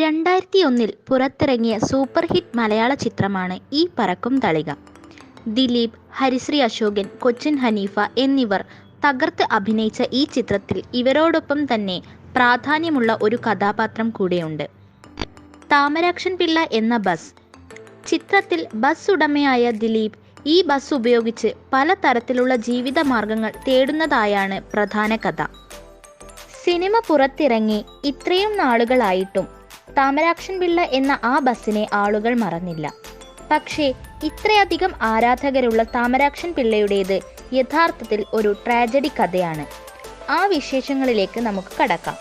രണ്ടായിരത്തി ഒന്നിൽ പുറത്തിറങ്ങിയ സൂപ്പർ ഹിറ്റ് മലയാള ചിത്രമാണ് ഈ പറക്കും തളിക. ദിലീപ് ഹരിശ്രീ അശോകൻ കൊച്ചിൻ ഹനീഫ എന്നിവർ തകർത്ത് അഭിനയിച്ച ഈ ചിത്രത്തിൽ ഇവരോടൊപ്പം തന്നെ പ്രാധാന്യമുള്ള ഒരു കഥാപാത്രം കൂടെയുണ്ട്. താമരാക്ഷൻ പിള്ള എന്ന ബസ്. ചിത്രത്തിൽ ബസ് ഉടമയായ ദിലീപ് ഈ ബസ് ഉപയോഗിച്ച് പല തരത്തിലുള്ള ജീവിത മാർഗങ്ങൾ തേടുന്നതായാണ് പ്രധാന കഥ. സിനിമ പുറത്തിറങ്ങി ഇത്രയും നാളുകളായിട്ടും താമരാക്ഷൻ പിള്ള എന്ന ആ ബസ്സിനെ ആളുകൾ മറന്നില്ല. പക്ഷേ ഇത്രയധികം ആരാധകരുള്ള താമരാക്ഷൻ പിള്ളയുടേത് യഥാർത്ഥത്തിൽ ഒരു ട്രാജഡി കഥയാണ്. ആ വിശേഷങ്ങളിലേക്ക് നമുക്ക് കടക്കാം.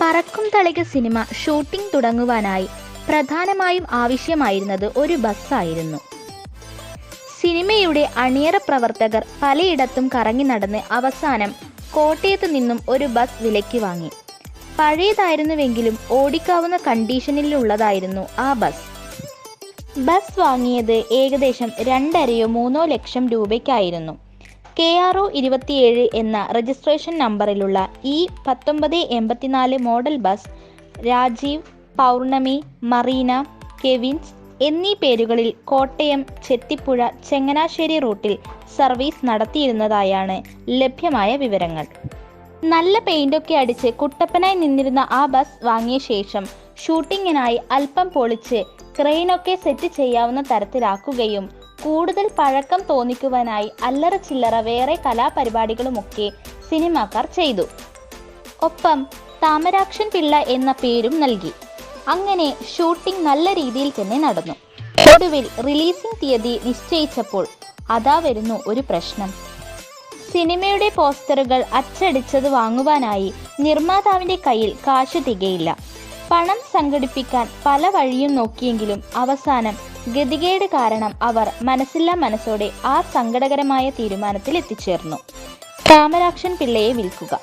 പറക്കും തളിക സിനിമ ഷൂട്ടിംഗ് തുടങ്ങുവാനായി പ്രധാനമായും ആവശ്യമായിരുന്നത് ഒരു ബസ്സായിരുന്നു. സിനിമയുടെ അണിയറ പ്രവർത്തകർ പലയിടത്തും കറങ്ങി നടന്ന് അവസാനം കോട്ടയത്ത് നിന്നും ഒരു ബസ് വിലയ്ക്ക് വാങ്ങി. പഴയതായിരുന്നുവെങ്കിലും ഓടിക്കാവുന്ന കണ്ടീഷനിലുള്ളതായിരുന്നു ആ ബസ്. ബസ് വാങ്ങിയത് ഏകദേശം രണ്ടരയോ മൂന്നോ ലക്ഷം രൂപയ്ക്കായിരുന്നു. കെ ആർ ഒ ഇരുപത്തിയേഴ് എന്ന രജിസ്ട്രേഷൻ നമ്പറിലുള്ള ഈ പത്തൊമ്പത് എൺപത്തിനാല് model bus Rajeev Pournami Marina Kevins എന്നീ പേരുകളിൽ കോട്ടയം ചെത്തിപ്പുഴ ചെങ്ങനാശ്ശേരി റൂട്ടിൽ സർവീസ് നടത്തിയിരുന്നതായാണ് ലഭ്യമായ വിവരങ്ങൾ. നല്ല പെയിന്റൊക്കെ അടിച്ച് കുട്ടപ്പനായി നിന്നിരുന്ന ആ ബസ് വാങ്ങിയ ശേഷം ഷൂട്ടിങ്ങിനായി അല്പം പൊളിച്ച് ക്രെയിനൊക്കെ സെറ്റ് ചെയ്യാവുന്ന തരത്തിലാക്കുകയും കൂടുതൽ പഴക്കം തോന്നിക്കുവാനായി അല്ലറ ചില്ലറ വേറെ കലാപരിപാടികളുമൊക്കെ സിനിമാക്കാർ ചെയ്തു. ഒപ്പം താമരാക്ഷൻ പിള്ള എന്ന പേരും നൽകി. അങ്ങനെ ഷൂട്ടിംഗ് നല്ല രീതിയിൽ തന്നെ നടന്നു. ഒടുവിൽ റിലീസിംഗ് തീയതി നിശ്ചയിച്ചപ്പോൾ അതാ വരുന്നു ഒരു പ്രശ്നം. സിനിമയുടെ പോസ്റ്ററുകൾ അച്ചടിച്ചത് വാങ്ങുവാനായി നിർമ്മാതാവിന്റെ കയ്യിൽ കാശ് തികയില്ല. പണം സംഘടിപ്പിക്കാൻ പല വഴിയും നോക്കിയെങ്കിലും അവസാനം ഗതികേട് കാരണം അവർ മനസ്സില്ലാ മനസ്സോടെ ആ സങ്കടകരമായ തീരുമാനത്തിൽ എത്തിച്ചേർന്നു. താമരാക്ഷൻ പിള്ളയെ വിൽക്കുക.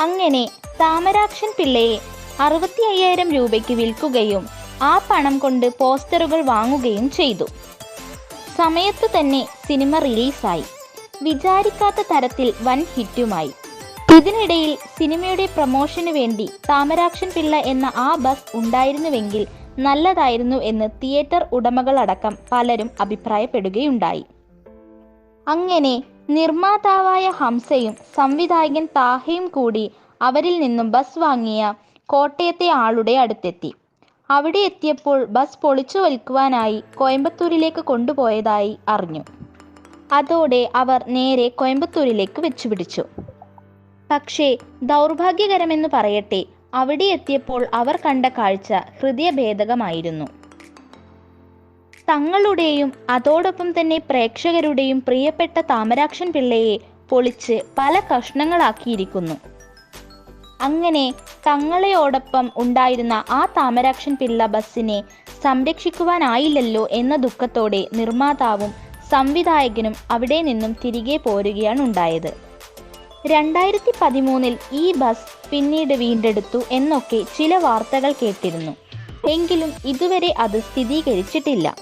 അങ്ങനെ താമരാക്ഷൻ പിള്ളയെ അറുപത്തി അയ്യായിരം രൂപയ്ക്ക് വിൽക്കുകയും ആ പണം കൊണ്ട് പോസ്റ്ററുകൾ വാങ്ങുകയും ചെയ്തു. സമയത്ത് തന്നെ സിനിമ റിലീസായി. വിചാരിക്കാത്ത തരത്തിൽ വൻ ഹിറ്റുമായി. ഇതിനിടയിൽ സിനിമയുടെ പ്രമോഷന് വേണ്ടി താമരാക്ഷൻ പിള്ള എന്ന ആ ബസ് ഉണ്ടായിരുന്നുവെങ്കിൽ നല്ലതായിരുന്നു എന്ന് തിയേറ്റർ ഉടമകളടക്കം പലരും അഭിപ്രായപ്പെടുകയുണ്ടായി. അങ്ങനെ നിർമ്മാതാവായ ഹംസയും സംവിധായകൻ താഹയും കൂടി അവരിൽ നിന്നും ബസ് വാങ്ങിയ കോട്ടയത്തെ ആളുടെ അടുത്തെത്തി. അവിടെ എത്തിയപ്പോൾ ബസ് പൊളിച്ചു വലിക്കുവാനായി കോയമ്പത്തൂരിലേക്ക് കൊണ്ടുപോയതായി അറിഞ്ഞു. അതോടെ അവർ നേരെ കോയമ്പത്തൂരിലേക്ക് വെച്ചുപിടിച്ചു. പക്ഷേ ദൗർഭാഗ്യകരമെന്ന് പറയട്ടെ അവിടെ എത്തിയപ്പോൾ അവർ കണ്ട കാഴ്ച ഹൃദയഭേദകമായിരുന്നു. തങ്ങളുടെയും അതോടൊപ്പം തന്നെ പ്രേക്ഷകരുടെയും പ്രിയപ്പെട്ട താമരാക്ഷൻ പിള്ളയെ പൊളിച്ച് പല കഷ്ണങ്ങളാക്കിയിരിക്കുന്നു. അങ്ങനെ തങ്ങളെയോടൊപ്പം ഉണ്ടായിരുന്ന ആ താമരാക്ഷൻ പിള്ള ബസ്സിനെ സംരക്ഷിക്കുവാനായില്ലല്ലോ എന്ന ദുഃഖത്തോടെ നിർമ്മാതാവും സംവിധായകനും അവിടെ നിന്നും തിരികെ പോരുകയാണ് ഉണ്ടായത്. രണ്ടായിരത്തി പതിമൂന്നിൽ ഈ ബസ് പിന്നീട് വീണ്ടെടുത്തു എന്നൊക്കെ ചില വാർത്തകൾ കേട്ടിരുന്നു. എങ്കിലും ഇതുവരെ അത് സ്ഥിരീകരിച്ചിട്ടില്ല.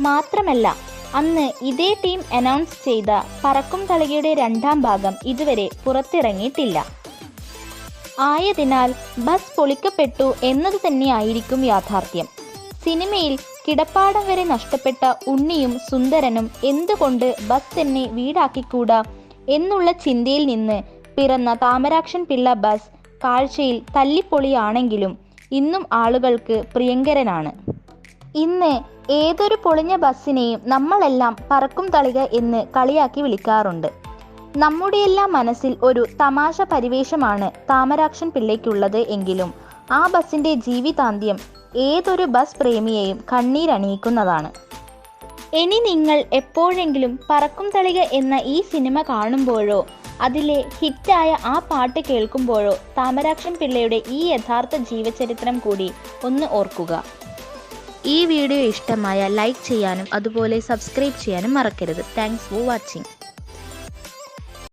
മാത്രമല്ല അന്ന് ഇതേ ടീം അനൗൺസ് ചെയ്ത പറക്കും തളികയുടെ രണ്ടാം ഭാഗം ഇതുവരെ പുറത്തിറങ്ങിയിട്ടില്ല. ആയതിനാൽ ബസ് പൊളിക്കപ്പെട്ടു എന്നത് തന്നെയായിരിക്കും യാഥാർത്ഥ്യം. സിനിമയിൽ കിടപ്പാടം വരെ നഷ്ടപ്പെട്ട ഉണ്ണിയും സുന്ദരനും എന്തുകൊണ്ട് ബസ് തന്നെ വീടാക്കിക്കൂടാ? എന്നുള്ള ചിന്തയിൽ നിന്ന് പിറന്ന താമരാക്ഷൻ പിള്ള ബസ് കാഴ്ചയിൽ തല്ലിപ്പൊളിയാണെങ്കിലും ഇന്നും ആളുകൾക്ക് പ്രിയങ്കരനാണ്. ഇന്ന് ഏതൊരു പൊളിഞ്ഞ ബസ്സിനെയും നമ്മളെല്ലാം പറക്കും തളിക എന്ന് കളിയാക്കി വിളിക്കാറുണ്ട്. നമ്മുടെയെല്ലാം മനസ്സിൽ ഒരു തമാശ പരിവേഷമാണ് താമരാക്ഷൻ പിള്ളയ്ക്കുള്ളത് എങ്കിലും ആ ബസ്സിന്റെ ജീവിതാന്ത്യം ഏതൊരു ബസ് പ്രേമിയെയും കണ്ണീരണിയിക്കുന്നതാണ്. ഇനി നിങ്ങൾ എപ്പോഴെങ്കിലും പറക്കും തളിക എന്ന ഈ സിനിമ കാണുമ്പോഴോ അതിലെ ഹിറ്റായ ആ പാട്ട് കേൾക്കുമ്പോഴോ താമരാക്ഷൻ പിള്ളയുടെ ഈ യഥാർത്ഥ ജീവചരിത്രം കൂടി ഒന്ന് ഓർക്കുക. ഈ വീഡിയോ ഇഷ്ടമായ ലൈക്ക് ചെയ്യാനും അതുപോലെ സബ്സ്ക്രൈബ് ചെയ്യാനും മറക്കരുത്. Thanks for watching.